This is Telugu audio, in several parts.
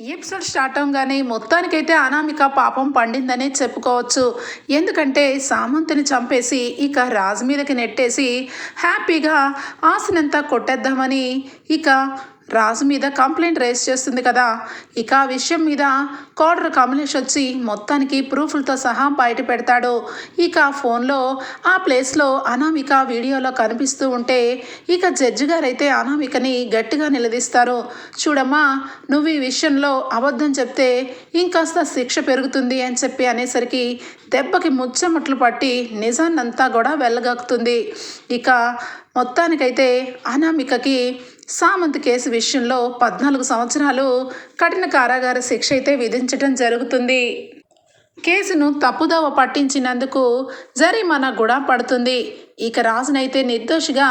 ఈ ఎపిసోడ్ స్టార్ట్ అవగానే మొత్తానికైతే అనామిక పాపం పండిందనే చెప్పుకోవచ్చు. ఎందుకంటే సామంతుని చంపేసి ఇక రాజు మీదకి నెట్టేసి హ్యాపీగా ఆశనంతా కొట్టేద్దామని ఇక రాజు మీద కంప్లైంట్ రేస్ చేస్తుంది కదా. ఇక ఆ విషయం మీద కోడరు కమలేష్ వచ్చి మొత్తానికి ప్రూఫ్లతో సహా బయట పెడతాడు. ఇక ఫోన్లో ఆ ప్లేస్లో అనామిక వీడియోలో కనిపిస్తూ ఉంటే ఇక జడ్జి గారైతే అనామికని గట్టిగా నిలదీస్తారు. చూడమ్మా నువ్వు ఈ విషయంలో అబద్ధం చెప్తే ఇంకాస్త శిక్ష పెరుగుతుంది అని చెప్పి అనేసరికి దెబ్బకి ముచ్చమట్లు పట్టి నిజాన్నంతా కూడా వెళ్ళగక్కుతుంది ఇక మొత్తానికైతే అనామికకి సామంత్ కేసు విషయంలో పద్నాలుగు సంవత్సరాలు కఠిన కారాగార శిక్ష అయితే విధించడం జరుగుతుంది. కేసును తప్పుదోవ పట్టించినందుకు జరిమానా కూడా పడుతుంది. ఇక రాజునైతే నిర్దోషిగా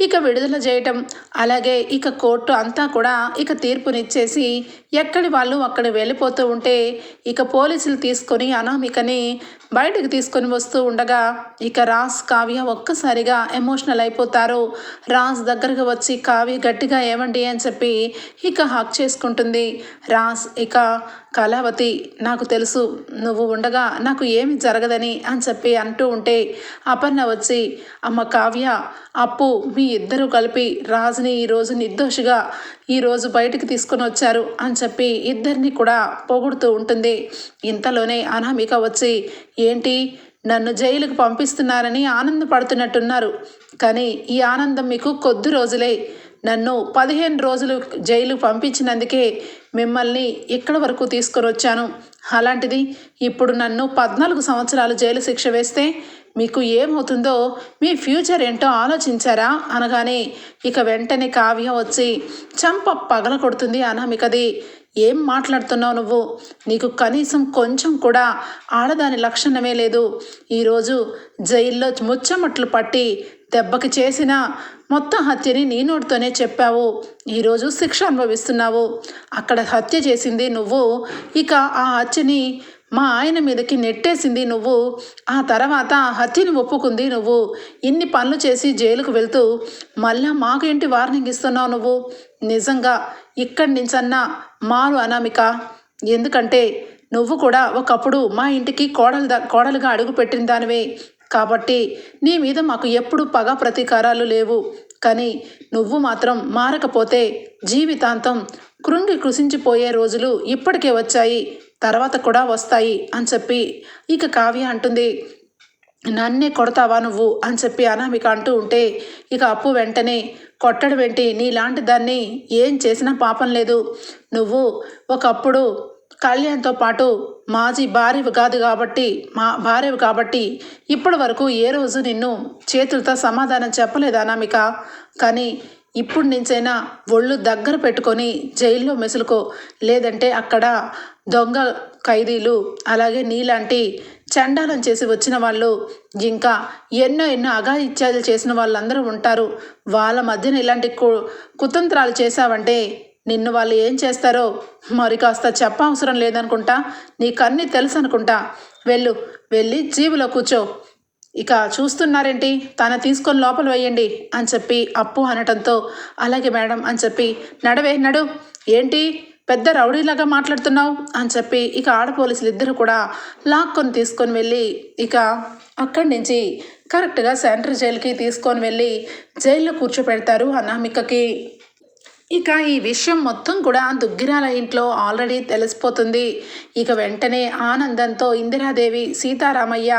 ఇక విడుదల చేయటం. అలాగే ఇక కోర్టు అంతా కూడా ఇక తీర్పునిచ్చేసి ఎక్కడి వాళ్ళు అక్కడ వెళ్ళిపోతూ ఉంటే ఇక పోలీసులు తీసుకొని అనామికని బయటకు తీసుకొని వస్తూ ఉండగా ఇక రాజ్ కావ్య ఒక్కసారిగా ఎమోషనల్ అయిపోతారు. రాజ్ దగ్గరకు వచ్చి కావ్య గట్టిగా ఏమండి అని చెప్పి ఇక హక్ చేసుకుంటుంది. రాజ్ ఇక కళావతి నాకు తెలుసు నువ్వు ఉండగా నాకు ఏమి జరగదని అని చెప్పి అంటూ ఉంటే అపర్ణ వచ్చి అమ్మ కావ్య అప్పు మీ ఇద్దరు కలిపి రాజుని ఈరోజు నిర్దోషిగా ఈరోజు బయటికి తీసుకొని వచ్చారు అని చెప్పి ఇద్దరిని కూడా పొగుడుతూ ఉంటుంది. ఇంతలోనే అనామిక వచ్చి ఏంటి? నన్ను జైలుకు పంపిస్తున్నారని ఆనందపడుతున్నట్టున్నారు. కానీ ఈ ఆనందం మీకు కొద్ది రోజులే. నన్ను పదిహేను రోజులు జైలు పంపించినందుకే మిమ్మల్ని ఇక్కడ వరకు తీసుకొని వచ్చాను. అలాంటిది ఇప్పుడు నన్ను పద్నాలుగు సంవత్సరాలు జైలు శిక్ష వేస్తే మీకు ఏమవుతుందో మీ ఫ్యూచర్ ఏంటో ఆలోచించారా? అనగానే ఇక వెంటనే కావ్య వచ్చి చంప పగల కొడుతుంది అనామికది. ఏం మాట్లాడుతున్నావు నువ్వు? నీకు కనీసం కొంచెం కూడా ఆడదాని లక్షణమే లేదు. ఈరోజు జైల్లో ముచ్చమట్లు పట్టి దెబ్బకి చేసిన మొత్తం హత్యని నీ నోటితోనే చెప్పావు. ఈరోజు శిక్ష అనుభవిస్తున్నావు. అక్కడ హత్య చేసింది నువ్వు. ఇక ఆ హత్యని మా ఆయన మీదకి నెట్టేసింది నువ్వు. ఆ తర్వాత హత్యని ఒప్పుకుంది నువ్వు. ఇన్ని పనులు చేసి జైలుకు వెళ్తూ మళ్ళా మాకేంటి వార్నింగ్ ఇస్తున్నావు నువ్వు? నిజంగా ఇక్కడి నుంచన్నా మారు అనామిక. ఎందుకంటే నువ్వు కూడా ఒకప్పుడు మా ఇంటికి కోడలు కోడలుగా అడుగు పెట్టిన దానివే. కాబట్టి నీ మీద మాకు ఎప్పుడు పగ ప్రతీకారాలు లేవు. కానీ నువ్వు మాత్రం మారకపోతే జీవితాంతం కృంగి కృషించిపోయే రోజులు ఇప్పటికే వచ్చాయి. తర్వాత కూడా వస్తాయి అని చెప్పి ఇక కావ్య అంటుంది నన్నే కొడతావా నువ్వు? అని చెప్పి అనామిక అంటూ ఉంటే ఇక అప్పు వెంటనే కొట్టడం ఏంటి నీలాంటి దాన్ని ఏం చేసినా పాపం లేదు. నువ్వు ఒకప్పుడు కళ్యాణ్తో పాటు మాజీ భార్యవి కాదు కాబట్టి మా భార్యవి కాబట్టి ఇప్పటి వరకు ఏ రోజు నిన్ను చేతులతో సమాధానం చెప్పలేదు అనామిక. కానీ ఇప్పుడు నుంచైనా ఒళ్ళు దగ్గర పెట్టుకొని జైల్లో మెసులుకో. లేదంటే అక్కడ దొంగ ఖైదీలు అలాగే నీలాంటి చండాలం చేసి వచ్చిన వాళ్ళు ఇంకా ఎన్నో ఎన్నో అఘాయిత్యాలు చేసిన వాళ్ళందరూ ఉంటారు. వాళ్ళ మధ్యన ఇలాంటి కు కుతంత్రాలు చేశావంటే నిన్ను వాళ్ళు ఏం చేస్తారో మరి కాస్త చెప్పవసరం లేదనుకుంటా నీకన్నీ తెలుసు అనుకుంటా వెళ్ళు వెళ్ళి జీబులో కూర్చో. ఇక చూస్తున్నారేంటి? తన తీసుకొని లోపల వేయండి అని చెప్పి అప్పు అనటంతో అలాగే మేడం అని చెప్పి నడవే నడు. ఏంటి? పెద్ద రౌడీలాగా మాట్లాడుతున్నావు అని చెప్పి ఇక ఆడ పోలీసులు ఇద్దరు కూడా లాక్కొని తీసుకొని వెళ్ళి ఇక అక్కడి నుంచి కరెక్ట్గా సెంట్రల్ జైలుకి తీసుకొని వెళ్ళి జైల్లో కూర్చోపెడతారు అనామికకి. ఇక ఈ విషయం మొత్తం కూడా దుగ్గిరాల ఇంట్లో ఆల్రెడీ తెలిసిపోతుంది. ఇక వెంటనే ఆనందంతో ఇందిరాదేవి సీతారామయ్య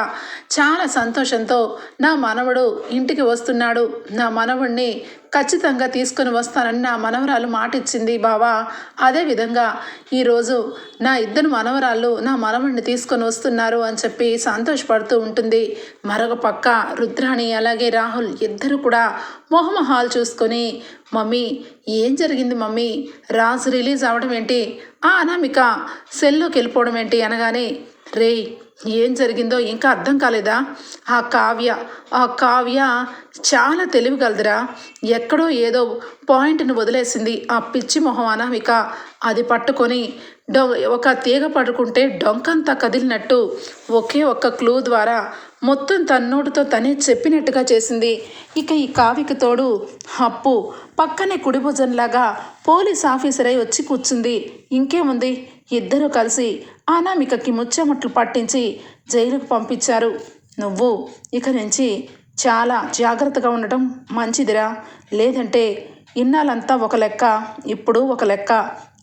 చాలా సంతోషంతో నా మనవడు ఇంటికి వస్తున్నాడు. నా మనవుణ్ణి ఖచ్చితంగా తీసుకొని వస్తానని నా మనవరాలు మాట ఇచ్చింది బావా అదేవిధంగా ఈరోజు నా ఇద్దరు మనవరాళ్ళు నా మనవడిని తీసుకొని వస్తున్నారు అని చెప్పి సంతోషపడుతూ ఉంటుంది. మరొక పక్క రుద్రాణి అలాగే రాహుల్ ఇద్దరు కూడా మొహమొహాలు చూసుకొని మమ్మీ ఏం జరిగింది మమ్మీ? రాజు రిలీజ్ అవడం ఏంటి? ఆ అనామిక సెల్లోకి వెళ్ళిపోవడం ఏంటి? అనగానే రే ఏం జరిగిందో ఇంకా అర్థం కాలేదా? ఆ కావ్య ఆ కావ్య చాలా తెలివిగలదురా ఎక్కడో ఏదో పాయింట్ని వదిలేసింది. ఆ పిచ్చి మొహం అనామిక. అది పట్టుకొని డొ ఒక తీగ పడుకుంటే డొంకంతా కదిలినట్టు ఒకే ఒక్క క్లూ ద్వారా మొత్తం తన్నోటితో తనే చెప్పినట్టుగా చేసింది. ఇక ఈ కావికి తోడు అప్పు పక్కనే కుడి భుజంలాగా పోలీస్ ఆఫీసర్ అయి వచ్చి కూర్చుంది. ఇంకేముంది? ఇద్దరూ కలిసి అనామికకి ముచ్చెమట్లు పట్టించి జైలుకు పంపించారు. నువ్వు ఇక నుంచి చాలా జాగ్రత్తగా ఉండటం మంచిదిరా. లేదంటే ఇన్నాళ్ళంతా ఒక లెక్క ఇప్పుడు ఒక లెక్క.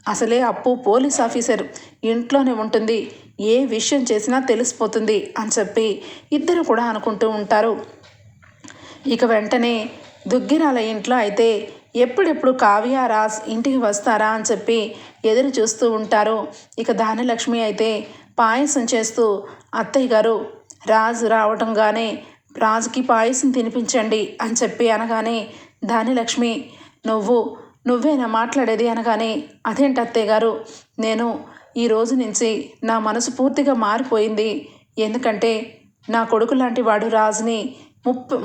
అసలే అప్పు పోలీస్ ఆఫీసర్ ఇంట్లోనే ఉంటుంది. ఏ విషయం చేసినా తెలిసిపోతుంది అని చెప్పి ఇద్దరు కూడా అనుకుంటూ ఉంటారు. ఇక వెంటనే దుగ్గిరాల ఇంట్లో అయితే ఎప్పుడెప్పుడు కావ్య రాజ్ ఇంటికి వస్తారా అని చెప్పి ఎదురు చూస్తూ ఉంటారు. ఇక దానిలక్ష్మి అయితే పాయసం చేస్తూ అత్తయ్య గారు రాజు రావటంగానే రాజుకి పాయసం తినిపించండి అని చెప్పి అనగానే దానిలక్ష్మి నువ్వు నువ్వేనా మాట్లాడేది అనగానే అదేంటి అత్తయ్య గారు నేను ఈ రోజు నుంచి నా మనసు పూర్తిగా మారిపోయింది. ఎందుకంటే నా కొడుకు లాంటి వాడు రాజుని ముప్పు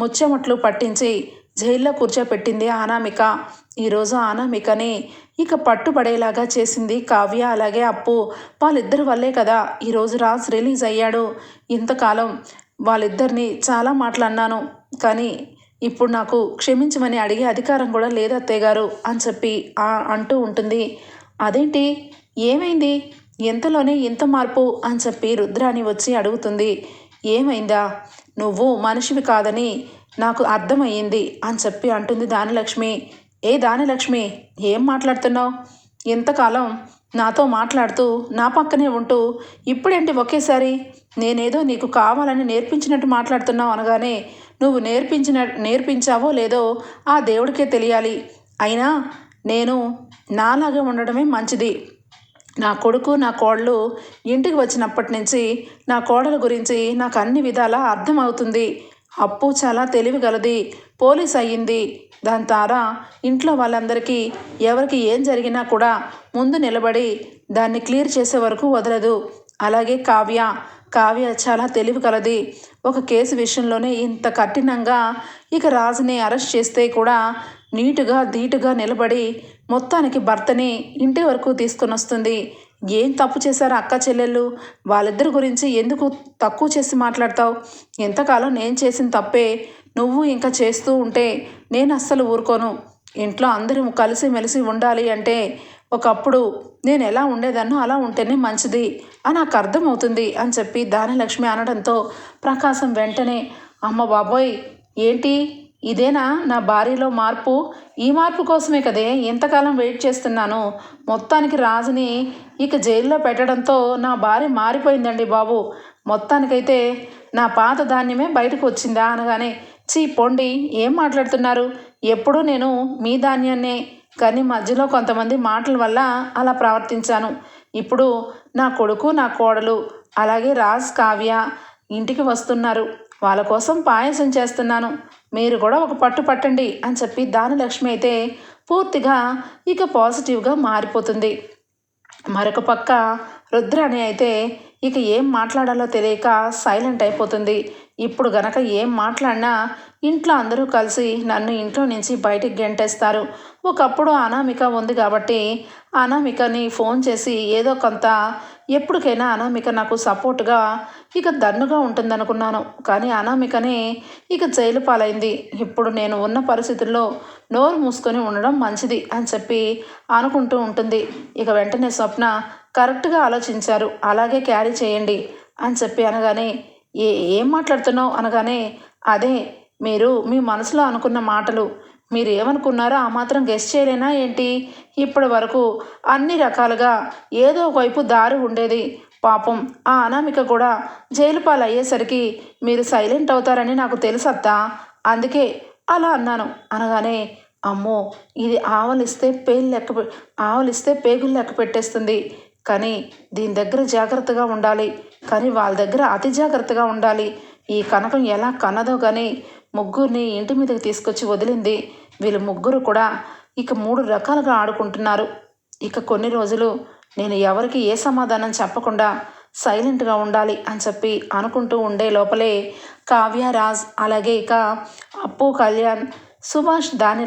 ముచ్చమట్లు పట్టించి జైల్లో కూర్చోపెట్టింది అనామిక. ఈరోజు అనామికని ఇక పట్టుబడేలాగా చేసింది కావ్య అలాగే అప్పు. వాళ్ళిద్దరి వల్లే కదా ఈరోజు రాజ్ రిలీజ్ అయ్యాడు. ఇంతకాలం వాళ్ళిద్దరిని చాలా మాటలు కానీ ఇప్పుడు నాకు క్షమించమని అడిగే అధికారం కూడా లేదు అత్తయ్య గారు అని చెప్పి అంటూ ఉంటుంది. అదేంటి? ఏమైంది? ఎంతలోనే ఇంత మార్పు? అని చెప్పి రుద్రాణి వచ్చి అడుగుతుంది. ఏమైందా? నువ్వు మనిషివి కాదని నాకు అర్థమయ్యింది అని చెప్పి అంటుంది దానిలక్ష్మి. ఏ దానిలక్ష్మి? ఏం మాట్లాడుతున్నావు? ఇంతకాలం నాతో మాట్లాడుతూ నా పక్కనే ఉంటూ ఇప్పుడేంటి ఒకేసారి? నేనేదో నీకు కావాలని నేర్పించినట్టు మాట్లాడుతున్నావు అనగానే నువ్వు నేర్పించిన నేర్పించావో లేదో ఆ దేవుడికే తెలియాలి. అయినా నేను నాలాగే ఉండడమే మంచిది. నా కొడుకు నా కోడలు ఇంటికి వచ్చినప్పటి నుంచి నా కోడల గురించి నాకు అన్ని విధాలా అర్థమవుతుంది. అప్పు చాలా తెలివిగలది పోలీస్ అయ్యింది. దాని ద్వారా ఇంట్లో వాళ్ళందరికీ ఎవరికి ఏం జరిగినా కూడా ముందు నిలబడి దాన్ని క్లియర్ చేసే వరకు వదలదు. అలాగే కావ్య. కావ్య చాలా తెలివి కలది ఒక కేసు విషయంలోనే ఇంత కఠినంగా ఇక రాజుని అరెస్ట్ చేస్తే కూడా నీటుగా ధీటుగా నిలబడి మొత్తానికి భర్తని ఇంటి వరకు తీసుకొని వస్తుంది ఏం తప్పు చేశారు అక్క చెల్లెళ్ళు? వాళ్ళిద్దరి గురించి ఎందుకు తక్కువ చేసి మాట్లాడతావు? ఎంతకాలం నేను చేసిన తప్పే. నువ్వు ఇంకా చేస్తూ ఉంటే నేను అస్సలు ఊరుకోను. ఇంట్లో అందరం కలిసిమెలిసి ఉండాలి అంటే ఒకప్పుడు నేను ఎలా ఉండేదాన్నో అలా ఉంటేనే మంచిది అని నాకు అర్థమవుతుంది అని చెప్పి దానలక్ష్మి అనడంతో ప్రకాశం వెంటనే అమ్మ బాబోయ్ ఏంటి? ఇదేనా నా భార్యలో మార్పు? ఈ మార్పు కోసమే కదే ఎంతకాలం వెయిట్ చేస్తున్నాను. మొత్తానికి రాజుని ఇక జైల్లో పెట్టడంతో నా భార్య మారిపోయిందండి బాబు. మొత్తానికైతే నా పాత ధాన్యమే బయటకు వచ్చిందా అనగానే చీ పొండి ఏం మాట్లాడుతున్నారు? ఎప్పుడూ నేను మీ ధాన్యాన్నే కానీ మధ్యలో కొంతమంది మాటల వల్ల అలా ప్రవర్తించాను. ఇప్పుడు నా కొడుకు నా కోడలు అలాగే రాజ్ కావ్య ఇంటికి వస్తున్నారు. వాళ్ళ కోసం పాయసం చేస్తున్నాను. మీరు కూడా ఒక పట్టు పట్టండి అని చెప్పి దానిలక్ష్మి అయితే పూర్తిగా ఇక పాజిటివ్గా మారిపోతుంది. మరొక పక్క రుద్రాణి అయితే ఇక ఏం మాట్లాడాలో తెలియక సైలెంట్ అయిపోతుంది. ఇప్పుడు గనక ఏం మాట్లాడినా ఇంట్లో అందరూ కలిసి నన్ను ఇంట్లో నుంచి బయటికి గెంటేస్తారు. ఒకప్పుడు అనామిక ఉంది కాబట్టి అనామికని ఫోన్ చేసి ఏదో కొంత ఎప్పటికైనా అనామిక నాకు సపోర్ట్గా ఇక దన్నుగా ఉంటుందనుకున్నాను. కానీ అనామికనే ఇక జైలు పాలైంది. ఇప్పుడు నేను ఉన్న పరిస్థితుల్లో నోరు మూసుకొని ఉండడం మంచిది అని చెప్పి అనుకుంటూ ఉంటుంది. ఇక వెంటనే స్వప్న కరెక్ట్గా ఆలోచించారు. అలాగే క్యారీ చేయండి అని చెప్పి అనగానే ఏ ఏం మాట్లాడుతున్నావు? అనగానే అదే మీరు మీ మనసులో అనుకున్న మాటలు మీరు ఏమనుకున్నారో ఆ మాత్రం గెస్ట్ చేయలేనా ఏంటి? ఇప్పటి వరకు అన్ని రకాలుగా ఏదో ఒకవైపు దారి ఉండేది. పాపం ఆ అనామిక కూడా జైలు పాలయ్యేసరికి మీరు సైలెంట్ అవుతారని నాకు తెలుసత్తా. అందుకే అలా అన్నాను. అనగానే అమ్మో ఇది ఆవలిస్తే పేలు లెక్క ఆవలిస్తే పేగులు లెక్క పెట్టేస్తుంది. కానీ దీని దగ్గర జాగ్రత్తగా ఉండాలి. కానీ వాళ్ళ దగ్గర అతి జాగ్రత్తగా ఉండాలి. ఈ కనకం ఎలా కనదో కానీ ముగ్గురిని ఇంటి మీదకి తీసుకొచ్చి వదిలింది. వీళ్ళు ముగ్గురు కూడా ఇక మూడు రకాలుగా ఆడుకుంటున్నారు. ఇక కొన్ని రోజులు నేను ఎవరికి ఏ సమాధానం చెప్పకుండా సైలెంట్గా ఉండాలి అని చెప్పి అనుకుంటూ ఉండే లోపలే కావ్య రాజ్ అలాగే ఇక అప్పు కళ్యాణ్ సుభాష్ దాని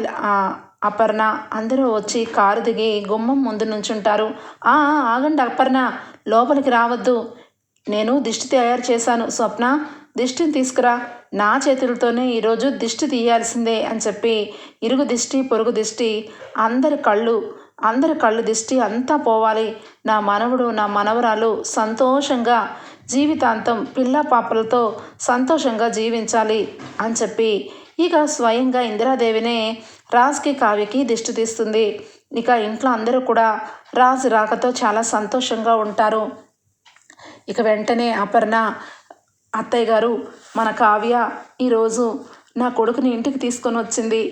అపర్ణ అందరూ వచ్చి కారు దిగి గుమ్మం ముందు నుంచుంటారు. ఆ ఆగండి అపర్ణ లోపలికి రావద్దు. నేను దిష్టి తయారు చేశాను. స్వప్న దిష్టిని తీసుకురా. నా చేతులతోనే ఈరోజు దిష్టి తీయాల్సిందే అని చెప్పి ఇరుగు దిష్టి పొరుగు దిష్టి అందరి కళ్ళు అందరి కళ్ళు దిష్టి అంతా పోవాలి. నా మనవడు నా మనవరాలు సంతోషంగా జీవితాంతం పిల్ల పాపలతో సంతోషంగా జీవించాలి అని చెప్పి ఇక స్వయంగా ఇందిరాదేవినే రాజ్కి కావ్యకి దిష్టి తీస్తుంది. ఇక ఇంట్లో అందరూ కూడా రాజు రాకతో చాలా సంతోషంగా ఉంటారు. ఇక వెంటనే అపర్ణ అత్తయ్య గారు మన కావ్య ఈరోజు నా కొడుకుని ఇంటికి తీసుకొని వచ్చింది.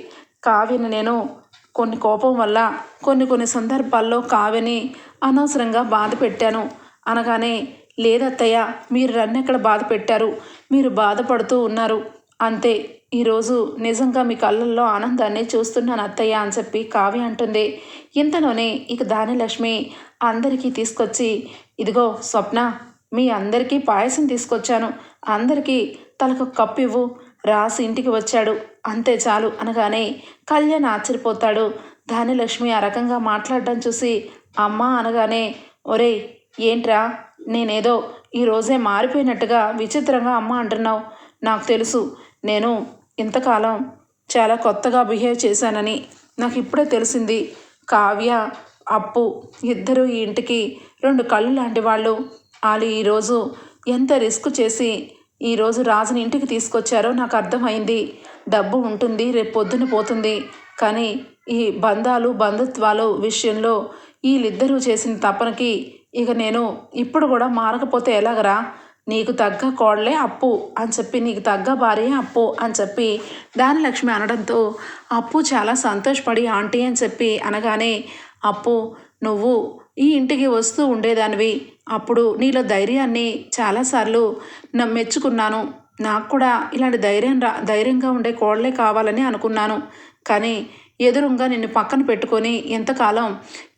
కావ్యని నేను కొన్ని కోపం వల్ల కొన్ని కొన్ని సందర్భాల్లో కావ్యని అనవసరంగా బాధ పెట్టాను. అనగానే లేదత్తయ్య మీరు రన్నెక్కడ బాధ పెట్టారు? మీరు బాధపడుతూ ఉన్నారు. అంతే ఈరోజు నిజంగా మీ కళ్ళల్లో ఆనందాన్ని చూస్తున్నాను అత్తయ్య అని చెప్పి కావ్య అంటుంది. ఇంతలోనే ఇక దానిలక్ష్మి అందరికీ తీసుకొచ్చి ఇదిగో స్వప్న మీ అందరికీ పాయసం తీసుకొచ్చాను. అందరికీ తలకు కప్పు ఇవ్వు. రాసి ఇంటికి వచ్చాడు. అంతే చాలు అనగానే కళ్యాణ్ ఆశ్చర్యపోతాడు. ధాన్యలక్ష్మి ఆ రకంగా మాట్లాడడం చూసి అమ్మ అనగానే ఒరేయ్ ఏంట్రా? నేనేదో ఈరోజే మారిపోయినట్టుగా విచిత్రంగా అమ్మ అంటున్నావు. నాకు తెలుసు నేను ఇంతకాలం చాలా కొత్తగా బిహేవ్ చేశానని నాకు ఇప్పుడే తెలిసింది. కావ్య అప్పు ఇద్దరు ఈ ఇంటికి రెండు కళ్ళు లాంటి వాళ్ళు. వాళ్ళు ఈరోజు ఎంత రిస్క్ చేసి ఈరోజు రాజుని ఇంటికి తీసుకొచ్చారో నాకు అర్థమైంది. డబ్బు ఉంటుంది రేపు పొద్దున పోతుంది. కానీ ఈ బంధాలు బంధుత్వాలు విషయంలో వీళ్ళిద్దరూ చేసిన తపనకి ఇక నేను ఇప్పుడు కూడా మారకపోతే ఎలాగరా? నీకు తగ్గ కోడలే అప్పు అని చెప్పి నీకు తగ్గ భార్య అప్పు అని చెప్పి దానిలక్ష్మి అనడంతో అప్పు చాలా సంతోషపడి ఆంటీ అని చెప్పి అనగానే అప్పు నువ్వు ఈ ఇంటికి వస్తూ ఉండేదానివి. అప్పుడు నీలో ధైర్యాన్ని చాలాసార్లు మెచ్చుకున్నాను. నాకు కూడా ఇలాంటి ధైర్యం రా ధైర్యంగా ఉండే కోడలే కావాలని అనుకున్నాను. కానీ ఎదురుగా నిన్ను పక్కన పెట్టుకొని ఎంతకాలం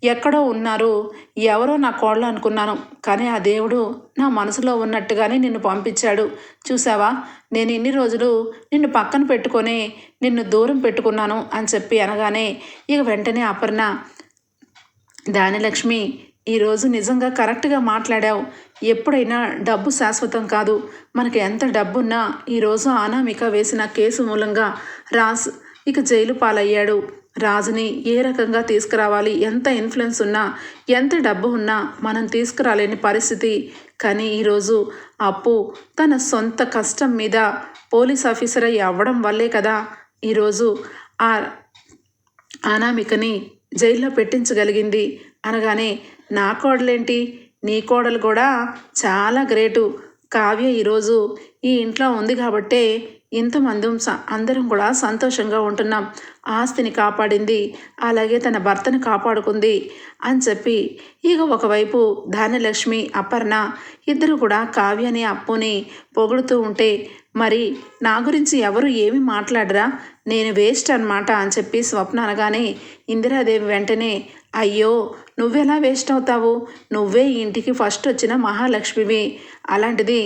ఎక్కడో ఉన్నారు ఎవరో నా కోళ్ళు అనుకున్నాను. కానీ ఆ దేవుడు నా మనసులో ఉన్నట్టుగానే నిన్ను పంపించాడు. చూసావా నేను ఇన్ని రోజులు నిన్ను పక్కన పెట్టుకొని నిన్ను దూరం పెట్టుకున్నాను అని చెప్పి అనగానే ఇక వెంటనే అపర్ణ దానిలక్ష్మి ఈరోజు నిజంగా కరెక్ట్గా మాట్లాడావు. ఎప్పుడైనా డబ్బు శాశ్వతం కాదు. మనకి ఎంత డబ్బున్నా ఈరోజు అనామిక వేసిన కేసు మూలంగా రాజ్ ఇక జైలు పాలయ్యాడు. రాజుని ఏ రకంగా తీసుకురావాలి? ఎంత ఇన్ఫ్లుయెన్స్ ఉన్నా ఎంత డబ్బు ఉన్నా మనం తీసుకురాలేని పరిస్థితి. కానీ ఈరోజు అప్పు తన సొంత కష్టం మీద పోలీస్ ఆఫీసర్ అయ్యి అవ్వడం వల్లే కదా. ఈరోజు ఆ అనామికని జైల్లో పెట్టించగలిగింది. అనగానే నా కోడలేంటి? నీ కోడలు కూడా చాలా గ్రేటు. కావ్య ఈరోజు ఈ ఇంట్లో ఉంది కాబట్టే ఇంతమంది అందరం కూడా సంతోషంగా ఉంటున్నాం. ఆస్తిని కాపాడింది. అలాగే తన భర్తను కాపాడుకుంది అని చెప్పి ఇక ఒకవైపు ధాన్యలక్ష్మి అపర్ణ ఇద్దరు కూడా కావ్యని అప్పుని పొగుడుతూ ఉంటే మరి నా గురించి ఎవరు ఏమి మాట్లాడరా? నేను వేస్ట్ అనమాట అని చెప్పి స్వప్న అనగానే ఇందిరాదేవి వెంటనే అయ్యో నువ్వెలా వేస్ట్ అవుతావు? నువ్వే ఈ ఇంటికి ఫస్ట్ వచ్చిన మహాలక్ష్మివి. అలాంటిది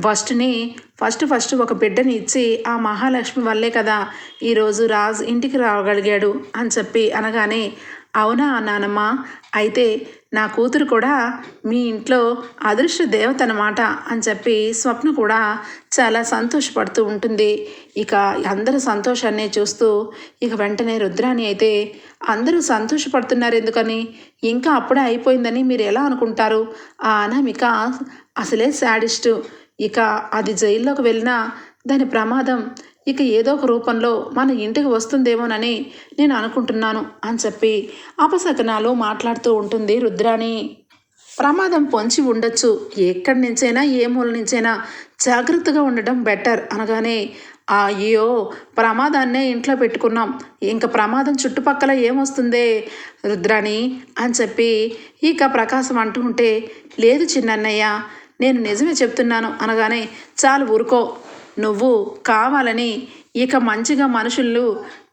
ఫస్ట్ని ఫస్ట్ ఫస్ట్ ఒక బిడ్డని ఇచ్చి ఆ మహాలక్ష్మి వల్లే కదా ఈరోజు రాజు ఇంటికి రాగలిగాడు అని చెప్పి అనగానే అవునా నానమ్మ? అయితే నా కూతురు కూడా మీ ఇంట్లో అదృష్ట దేవత అనమాట అని చెప్పి స్వప్న కూడా చాలా సంతోషపడుతూ ఉంటుంది. ఇక అందరూ సంతోషాన్ని చూస్తూ ఇక వెంటనే రుద్రాని అయితే అందరూ సంతోషపడుతున్నారు ఎందుకని? ఇంకా అప్పుడే అయిపోయిందని మీరు ఎలా అనుకుంటారు? ఆ అనామిక అసలే శాడిస్టు. ఇక అది జైల్లోకి వెళ్ళినా దాని ప్రమాదం ఇక ఏదో ఒక రూపంలో మన ఇంటికి వస్తుందేమోనని నేను అనుకుంటున్నాను అని చెప్పి అపశకనాలు మాట్లాడుతూ ఉంటుంది రుద్రాణి. ప్రమాదం పొంచి ఉండొచ్చు. ఎక్కడి నుంచైనా ఏ మూల నుంచైనా జాగ్రత్తగా ఉండటం బెటర్ అనగానే అయ్యో ప్రమాదాన్నే ఇంట్లో పెట్టుకున్నాం. ఇంకా ప్రమాదం చుట్టుపక్కల ఏమొస్తుందే రుద్రాణి అని చెప్పి ఇక ప్రకాశం అంటూ ఉంటే లేదు చిన్నన్నయ్య నేను నిజమే చెప్తున్నాను అనగానే చాలు ఊరుకో. నువ్వు కావాలని ఇక మంచిగా మనుషులు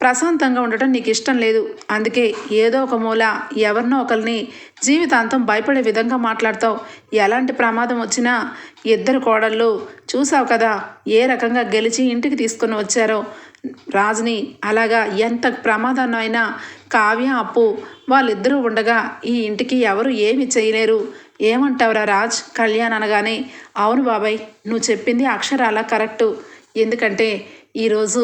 ప్రశాంతంగా ఉండటం నీకు ఇష్టం లేదు. అందుకే ఏదో ఒక మూల ఎవరినో ఒకరిని జీవితాంతం భయపడే విధంగా మాట్లాడతావు. ఎలాంటి ప్రమాదం వచ్చినా ఇద్దరు కోడళ్ళు చూసావు కదా ఏ రకంగా గెలిచి ఇంటికి తీసుకొని వచ్చారో. రాజుని అలాగా ఎంత ప్రమాదాన్నైనా అయినా కావ్య అప్పు వాళ్ళిద్దరూ ఉండగా ఈ ఇంటికి ఎవరు ఏమి చేయలేరు. ఏమంటావురా రాజ్? కళ్యాణ్ అనగానే అవును బాబాయ్ నువ్వు చెప్పింది అక్షరాల కరెక్టు. ఎందుకంటే ఈరోజు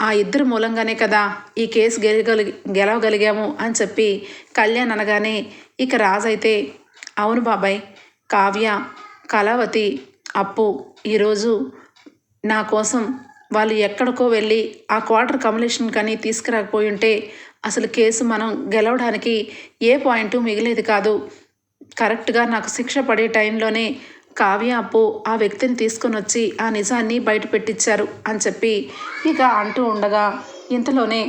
ఆ ఇద్దరు మూలంగానే కదా ఈ కేసు గెలగలి గెలవగలిగాము అని చెప్పి కళ్యాణ్ అనగానే ఇక రాజ్ అయితే అవును బాబాయ్ కావ్య కళావతి అప్పు ఈరోజు నా కోసం వాళ్ళు ఎక్కడికో వెళ్ళి ఆ క్వార్టర్ కమలేషన్ కానీ తీసుకురాకపోయి ఉంటే అసలు కేసు మనం గెలవడానికి ఏ పాయింట్ మిగిలేదు కాదు. కరెక్ట్గా నాకు శిక్ష పడే టైంలోనే కావ్య అప్పు ఆ వ్యక్తిని తీసుకొని వచ్చి ఆ నిజాన్ని బయట పెట్టించారు అని చెప్పి ఇక అంటూ ఉండగా ఇంతలోనే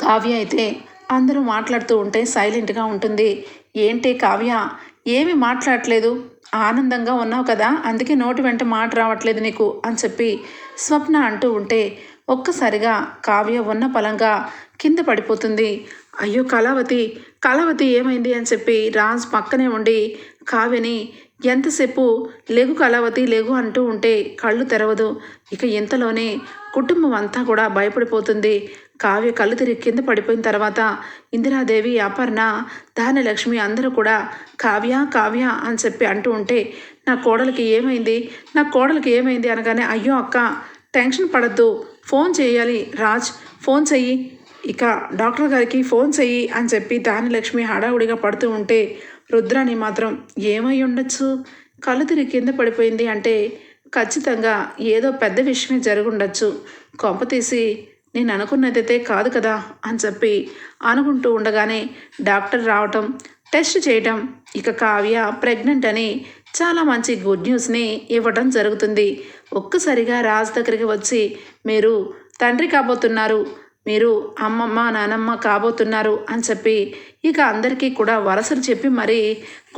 కావ్య అయితే అందరూ మాట్లాడుతూ ఉంటే సైలెంట్గా ఉంటుంది. ఏంటి కావ్య? ఏమి మాట్లాడట్లేదు. ఆనందంగా ఉన్నావు కదా? అందుకే నోటి వెంట మాట రావట్లేదు నీకు అని చెప్పి స్వప్న అంటూ ఉంటే ఒక్కసారిగా కావ్య ఉన్న పలంగా కింద పడిపోతుంది. అయ్యో కళావతి కళావతి ఏమైంది అని చెప్పి రాజ్ పక్కనే ఉండి కావ్యని ఎంతసేపు లేగు కళావతి లేగు అంటూ ఉంటే కళ్ళు తెరవదు. ఇక ఇంతలోనే కుటుంబం అంతా కూడా భయపడిపోతుంది. కావ్య కళ్ళు తిరిగి కింద పడిపోయిన తర్వాత ఇందిరాదేవి అపర్ణ ధాన్యలక్ష్మి అందరూ కూడా కావ్య కావ్య అని చెప్పి అంటూ ఉంటే నా కోడలికి ఏమైంది? నా కోడలికి ఏమైంది? అనగానే అయ్యో అక్క టెన్షన్ పడద్దు. ఫోన్ చేయాలి రాజ్. ఫోన్ చెయ్యి. ఇక డాక్టర్ గారికి ఫోన్ చెయ్యి అని చెప్పి ధాన్యలక్ష్మి హడావుడిగా పడుతూ ఉంటే రుద్రాని మాత్రం ఏమై ఉండొచ్చు? కళ్ళు తిరిగి కింద పడిపోయింది అంటే ఖచ్చితంగా ఏదో పెద్ద విషయమే జరుగుండొచ్చు. కొంప తీసి నేను అనుకున్నదైతే కాదు కదా అని చెప్పి అనుకుంటూ ఉండగానే డాక్టర్ రావటం టెస్ట్ చేయటం ఇక కావ్య ప్రెగ్నెంట్ అని చాలా మంచి గుడ్ న్యూస్ని ఇవ్వడం జరుగుతుంది. ఒక్కసారిగా రాజ్ దగ్గరికి వచ్చి మీరు తండ్రి కాబోతున్నారు మీరు అమ్మమ్మ నానమ్మ కాబోతున్నారు అని చెప్పి ఇక అందరికీ కూడా వరసలు చెప్పి మరీ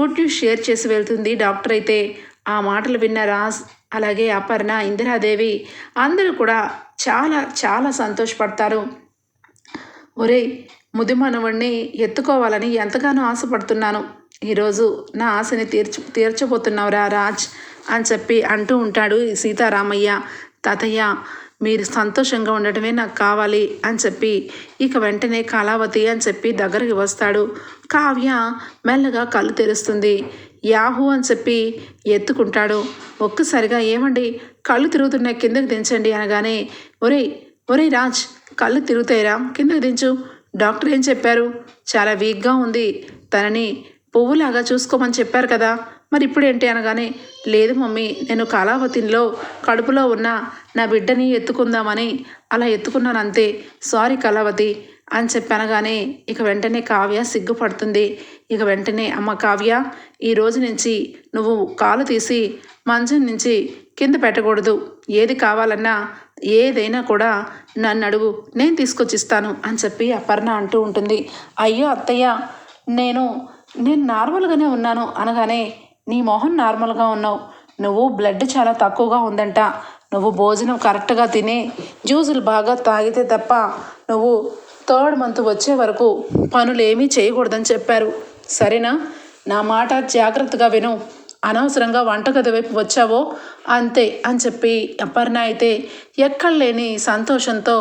గుడ్ న్యూస్ షేర్ చేసి వెళ్తుంది డాక్టర్ అయితే. ఆ మాటలు విన్న రాజ్ అలాగే అపర్ణ ఇందిరాదేవి అందరూ కూడా చాలా చాలా సంతోషపడతారు. ఒరే ముదిమనవుడిని ఎత్తుకోవాలని ఎంతగానో ఆశపడుతున్నాను. ఈరోజు నా ఆశని తీర్చు తీర్చబోతున్నావురా రాజ్ అని చెప్పి అంటూ ఉంటాడు సీతారామయ్య తాతయ్య. మీరు సంతోషంగా ఉండటమే నాకు కావాలి అని చెప్పి ఇక వెంటనే కళావతి అని చెప్పి దగ్గరికి వస్తాడు. కావ్య మెల్లగా కళ్ళు తెరుస్తుంది. యాహూ అని చెప్పి ఎత్తుకుంటాడు. ఒక్కసారిగా ఏమండి? కళ్ళు తిరుగుతున్నాయి కిందకి దించండి అనగానే ఒరే ఒరేయ్ రాజ్ కళ్ళు తిరుగుతాయిరా కిందకి దించు. డాక్టర్ ఏం చెప్పారు? చాలా వీక్గా ఉంది. తనని పువ్వులాగా చూసుకోమని చెప్పారు కదా. మరి ఇప్పుడు ఏంటి అనగానే లేదు మమ్మీ నేను కళావతిలో కడుపులో ఉన్న నా బిడ్డని ఎత్తుకుందామని అలా ఎత్తుకున్నాను అంతే సారీ కళావతి అని చెప్పనగానే ఇక వెంటనే కావ్య సిగ్గుపడుతుంది. ఇక వెంటనే అమ్మ కావ్య ఈ రోజు నుంచి నువ్వు కాలు తీసి మంచం నుంచి కింద పెట్టకూడదు. ఏది కావాలన్నా ఏదైనా కూడా నన్ను అడుగు. నేను తీసుకొచ్చిస్తాను అని చెప్పి అపర్ణ అంటూ ఉంటుంది. అయ్యో అత్తయ్య నేను నేను నార్మల్గానే ఉన్నాను అనగానే నీ మొహం నార్మల్గా ఉన్నావు. నువ్వు బ్లడ్ చాలా తక్కువగా ఉందంట. నువ్వు భోజనం కరెక్ట్గా తిని జ్యూసులు బాగా తాగితే తప్ప నువ్వు థర్డ్ మంత్ వచ్చే వరకు పనులు ఏమీ చేయకూడదని చెప్పారు. సరేనా? నా మాట జాగ్రత్తగా విను. అనవసరంగా వంటగది వైపు వచ్చావో? అంతే అని చెప్పి అపర్ణ అయితే ఎక్కడ లేని సంతోషంతో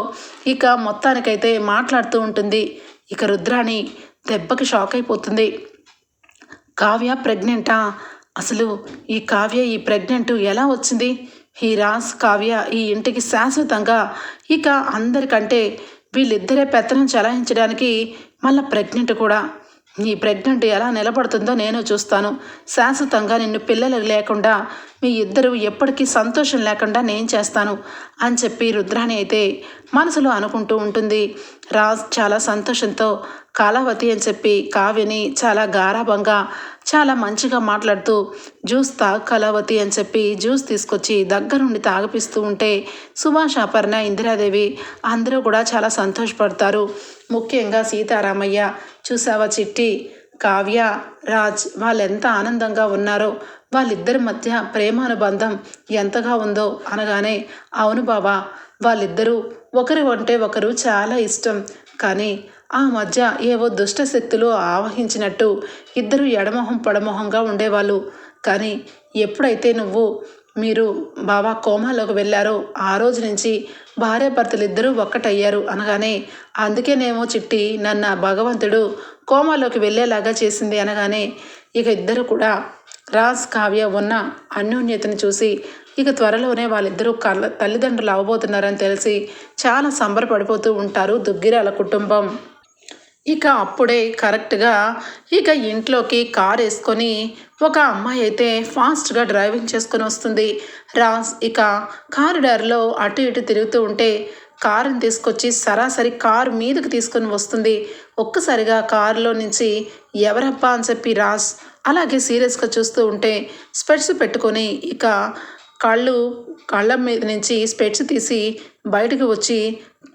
ఇక మొత్తానికైతే మాట్లాడుతూ ఉంటుంది. ఇక రుద్రాణి దెబ్బకి షాక్ అయిపోతుంది. కావ్య ప్రెగ్నెంటా? అసలు ఈ కావ్య ఈ ప్రెగ్నెంట్ ఎలా వచ్చింది? ఈ రాస్ కావ్య ఈ ఇంటికి శాశ్వతంగా ఇక అందరికంటే వీళ్ళిద్దరే పెత్తనం చలాయించడానికి మళ్ళీ ప్రెగ్నెంట్ కూడా. ఈ ప్రెగ్నెంట్ ఎలా నిలబడుతుందో నేను చూస్తాను. శాశ్వతంగా నిన్ను పిల్లలు లేకుండా మీ ఇద్దరు ఎప్పటికీ సంతోషం లేకుండా నేను చేస్తాను అని చెప్పి రుద్రాణి అయితే మనసులో అనుకుంటూ ఉంటుంది. రాజ్ చాలా సంతోషంతో కాలావతి అని చెప్పి కావ్యని చాలా గారాభంగా చాలా మంచిగా మాట్లాడుతూ జ్యూస్ తాగు కళావతి అని చెప్పి జ్యూస్ తీసుకొచ్చి దగ్గరుండి తాగిపిస్తూ ఉంటే సుభాష్ అపర్ణ ఇందిరాదేవి అందరూ కూడా చాలా సంతోషపడతారు. ముఖ్యంగా సీతారామయ్య చూసావా చిట్టి కావ్య రాజ్ వాళ్ళెంత ఆనందంగా ఉన్నారో వాళ్ళిద్దరి మధ్య ప్రేమానుబంధం ఎంతగా ఉందో అనగానే అవును బాబా వాళ్ళిద్దరూ ఒకరు అంటే ఒకరు చాలా ఇష్టం. కానీ ఆ మధ్య ఏవో దుష్ట శక్తులు ఆవహించినట్టు ఇద్దరు ఎడమొహం పడమొహంగా ఉండేవాళ్ళు. కానీ ఎప్పుడైతే నువ్వు మీరు బాబా కోమాలోకి వెళ్ళారో ఆ రోజు నుంచి భార్యాభర్తలిద్దరూ ఒక్కటయ్యారు అనగానే అందుకేనేమో చిట్టి నన్ను భగవంతుడు కోమాలోకి వెళ్ళేలాగా చేసింది అనగానే ఇక ఇద్దరు కూడా రాజ్ కావ్య ఉన్న అన్యోన్యతను చూసి ఇక త్వరలోనే వాళ్ళిద్దరూ కళ్ళ తల్లిదండ్రులు అవ్వబోతున్నారని తెలిసి చాలా సంబరపడిపోతూ ఉంటారు దుగ్గిరాల కుటుంబం. ఇక అప్పుడే కరెక్ట్గా ఇక ఇంట్లోకి కార్ వేసుకొని ఒక అమ్మాయి అయితే ఫాస్ట్గా డ్రైవింగ్ చేసుకొని వస్తుంది. రాజ్ ఇక కారిడార్లో అటు ఇటు తిరుగుతూ ఉంటే కారుని తీసుకొచ్చి సరాసరి కారు మీదకి తీసుకొని వస్తుంది. ఒక్కసారిగా కారులో నుంచి ఎవరబ్బా అని చెప్పి రాజ్ అలాగే సీరియస్గా చూస్తూ ఉంటే స్పెట్స్ పెట్టుకొని ఇక కళ్ళు కళ్ళ మీద నుంచి స్పెట్స్ తీసి బయటకు వచ్చి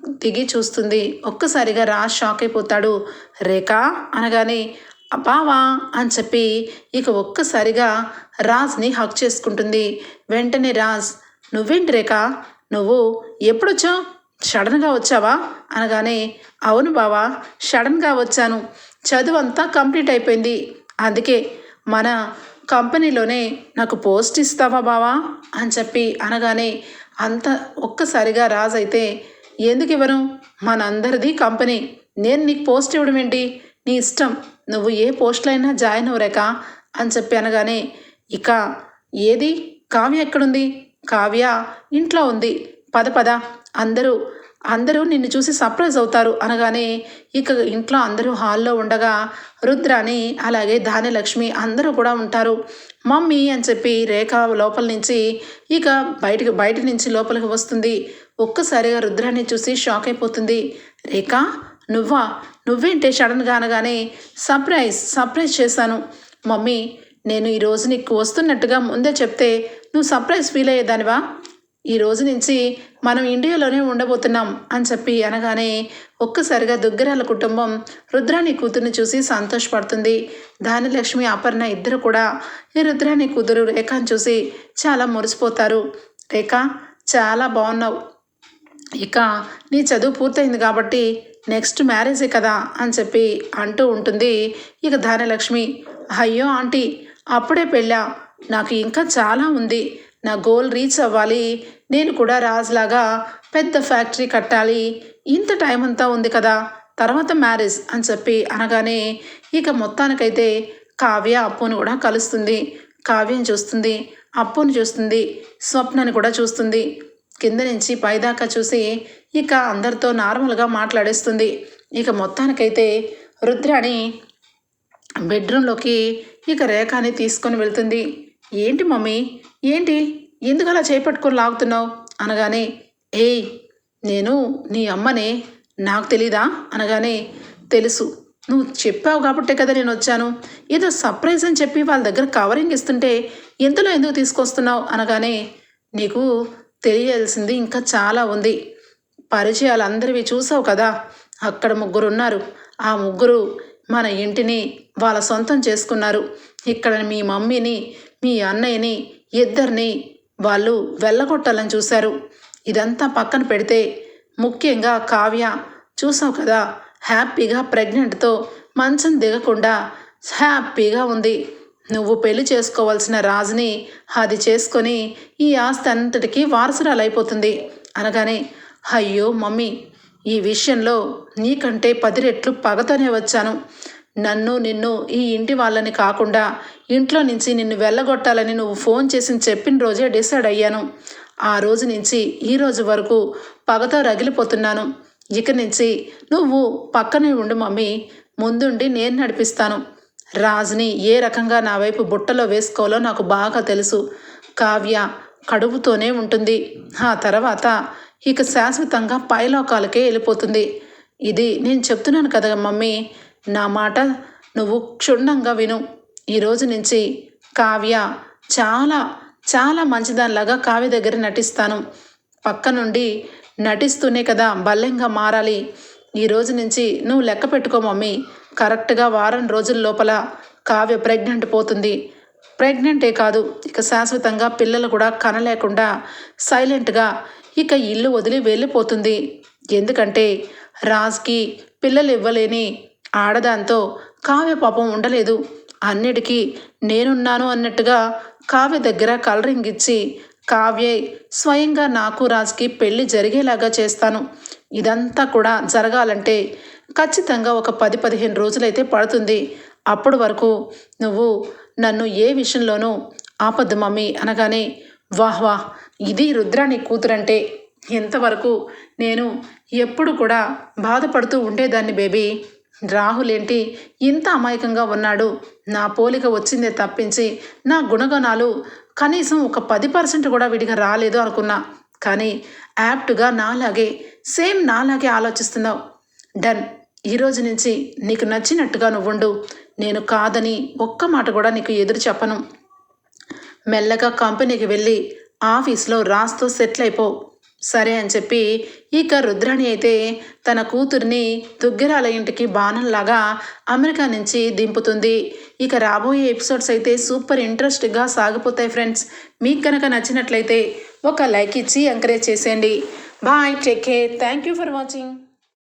దిగి చూస్తుంది. ఒక్కసారిగా రాజ్ షాక్ అయిపోతాడు. రేఖ అనగానే బావా అని చెప్పి ఇక ఒక్కసారిగా రాజ్ని హక్ చేసుకుంటుంది. వెంటనే రాజ్ నువ్వేంటి రేఖ? నువ్వు ఎప్పుడొచ్చావు? సడన్గా వచ్చావా? అనగానే అవును బావా సడన్గా వచ్చాను. చదువు అంతా కంప్లీట్ అయిపోయింది. అందుకే మన కంపెనీలోనే నాకు పోస్ట్ ఇస్తావా బావా? అని చెప్పి అనగానే అంత ఒక్కసారిగా రాజ్ అయితే ఎందుకు ఇవ్వను? మనందరిది కంపెనీ. నేను నీకు పోస్ట్ ఇవ్వడం ఏంటి? నీ ఇష్టం. నువ్వు ఏ పోస్ట్లో అయినా జాయిన్ అవ్వరేక? అని చెప్పి అనగానే ఇక ఏది? కావ్య ఎక్కడుంది? కావ్య ఇంట్లో ఉంది. పద పద. అందరూ అందరూ నిన్ను చూసి సర్ప్రైజ్ అవుతారు అనగానే ఇక ఇంట్లో అందరూ హాల్లో ఉండగా రుద్రాని అలాగే ధాన్యలక్ష్మి అందరూ కూడా ఉంటారు. మమ్మీ అని చెప్పి రేఖ లోపల నుంచి ఇక బయటకు బయట నుంచి లోపలికి వస్తుంది. ఒక్కసారిగా రుద్రాన్ని చూసి షాక్ అయిపోతుంది. రేఖ నువ్వా? నువ్వేంటే సడన్గా అనగానే సర్ప్రైజ్ సర్ప్రైజ్ చేశాను. మమ్మీ నేను ఈరోజు నీకు వస్తున్నట్టుగా ముందే చెప్తే నువ్వు సర్ప్రైజ్ ఫీల్ అయ్యేదానివా? ఈ రోజు నుంచి మనం ఇండియాలోనే ఉండబోతున్నాం అని చెప్పి అనగానే ఒక్కసారిగా దుగ్గరాల కుటుంబం రుద్రాని కూతుర్ని చూసి సంతోషపడుతుంది. ధాన్యలక్ష్మి అపర్ణ ఇద్దరు కూడా ఈ రుద్రాని కూతురు రేఖను చూసి చాలా మురిసిపోతారు. రేఖ చాలా బాగున్నావు. ఇక నీ చదువు పూర్తయింది కాబట్టి నెక్స్ట్ మ్యారేజే కదా అని చెప్పి అంటూ ఉంటుంది ఇక ధాన్యలక్ష్మి అయ్యో ఆంటీ అప్పుడే పెళ్ళా? నాకు ఇంకా చాలా ఉంది. నా గోల్ రీచ్ అవ్వాలి. నేను కూడా రాజులాగా పెద్ద ఫ్యాక్టరీ కట్టాలి. ఇంత టైం అంతా ఉంది కదా తర్వాత మ్యారేజ్ అని చెప్పి అనగానే ఇక మొత్తానికైతే కావ్య అప్పును కూడా కలుస్తుంది. కావ్యం చూస్తుంది అప్పును చూస్తుంది స్వప్నని కూడా చూస్తుంది. కింద నుంచి పైదాకా చూసి ఇక అందరితో నార్మల్గా మాట్లాడేస్తుంది. ఇక మొత్తానికైతే రుద్రాణి బెడ్రూమ్లోకి ఇక రేఖాని తీసుకొని వెళ్తుంది. ఏంటి మమ్మీ? ఏంటి? ఎందుకు అలా చేపట్టుకొని లాగుతున్నావు? అనగానే ఏయ్ నేను నీ అమ్మనే. నాకు తెలీదా? అనగానే తెలుసు. నువ్వు చెప్పావు కాబట్టే కదా నేను వచ్చాను. ఏదో సర్ప్రైజ్ అని చెప్పి వాళ్ళ దగ్గర కవరింగ్ ఇస్తుంటే ఎంతలో ఎందుకు తీసుకొస్తున్నావు? అనగానే నీకు తెలియాల్సింది ఇంకా చాలా ఉంది. పరిచయాలు అందరివి చూసావు కదా? అక్కడ ముగ్గురు ఉన్నారు ఆ ముగ్గురు మన ఇంటిని వాళ్ళ సొంతం చేసుకున్నారు. ఇక్కడ మీ మమ్మీని మీ అన్నయ్యని ఇద్దరిని వాళ్ళు వెళ్ళగొట్టాలని చూశారు. ఇదంతా పక్కన పెడితే ముఖ్యంగా కావ్య చూసావు కదా? హ్యాపీగా ప్రెగ్నెంట్తో మంచం దిగకుండా హ్యాపీగా ఉంది. నువ్వు పెళ్ళి చేసుకోవాల్సిన రాజుని అది చేసుకొని ఈ ఆస్తి అంతటికీ వారసురాలైపోతుంది. అనగానే అయ్యో మమ్మీ ఈ విషయంలో నీకంటే పది రెట్లు పగతోనే వచ్చాను. నన్ను నిన్ను ఈ ఇంటి వాళ్ళని కాకుండా ఇంట్లో నుంచి నిన్ను వెళ్ళగొట్టాలని నువ్వు ఫోన్ చేసి చెప్పిన రోజే డిసైడ్ అయ్యాను. ఆ రోజు నుంచి ఈ రోజు వరకు పగతో రగిలిపోతున్నాను. ఇక నుంచి నువ్వు పక్కనే ఉండు మమ్మీ ముందుండి నేను నడిపిస్తాను. రాజుని ఏ రకంగా నా వైపు బుట్టలో వేసుకోవాలో నాకు బాగా తెలుసు. కావ్య కడుపుతోనే ఉంటుంది. ఆ తర్వాత ఇక శాశ్వతంగా పైలోకాలకే వెళ్ళిపోతుంది. ఇది నేను చెప్తున్నాను కదా మమ్మీ నా మాట నువ్వు క్షుణ్ణంగా విను. ఈరోజు నుంచి కావ్య చాలా చాలా మంచిదానిలాగా కావ్య దగ్గర నటిస్తాను. పక్క నుండి నటిస్తూనే కదా బల్లెంగా మారాలి. ఈ రోజు నుంచి నువ్వు లెక్క పెట్టుకో మమ్మీ. కరెక్ట్గా వారం రోజుల లోపల కావ్య ప్రెగ్నెంట్ పోతుంది. ప్రెగ్నెంటే కాదు ఇక శాశ్వతంగా పిల్లలు కూడా కనలేకుండా సైలెంట్గా ఇక ఇల్లు వదిలి వెళ్ళిపోతుంది. ఎందుకంటే రాజ్కి పిల్లలు ఇవ్వలేని ఆడదాంతో కావ్య పాపం ఉండలేదు. అన్నిటికీ నేనున్నాను అన్నట్టుగా కావ్య దగ్గర కలరింగ్ ఇచ్చి కావ్య స్వయంగా నాకు రాజ్కి పెళ్ళి జరిగేలాగా చేస్తాను. ఇదంతా కూడా జరగాలంటే ఖచ్చితంగా ఒక పది పదిహేను రోజులైతే పడుతుంది. అప్పటి వరకు నువ్వు నన్ను ఏ విషయంలోనూ ఆపద్దు మమ్మీ అనగానే వాహ్ వాహ్ ఇది రుద్రాని కూతురంటే ఎంతవరకు నేను ఎప్పుడు కూడా బాధపడుతూ ఉండేదాన్ని బేబీ. రాహులేంటి ఇంత అమాయకంగా ఉన్నాడు? నా పోలిక వచ్చిందే తప్పించి నా గుణగణాలు కనీసం ఒక పది పర్సెంట్ కూడా విడిగా రాలేదు అనుకున్నా. కానీ యాప్ట్గా నాలాగే సేమ్ నాలాగే ఆలోచిస్తున్నావు. డన్. ఈ రోజు నుంచి నీకు నచ్చినట్టుగా నువ్వుండు. నేను కాదని ఒక్క మాట కూడా నీకు ఎదురు చెప్పను. మెల్లగా కంపెనీకి వెళ్ళి ఆఫీస్లో రాస్తో సెటిల్ అయిపో. సరే అని చెప్పి ఇక రుద్రాణి అయితే తన కూతుర్ని దుగ్గరాల ఇంటికి బాణంలాగా అమెరికా నుంచి దింపుతుంది. ఇక రాబోయే ఎపిసోడ్స్ అయితే సూపర్ ఇంట్రెస్ట్గా సాగిపోతాయి ఫ్రెండ్స్. మీకు కనుక నచ్చినట్లయితే ఒక లైక్ ఇచ్చి ఎంకరేజ్ చేసేయండి. Bye take care. Thank you for watching.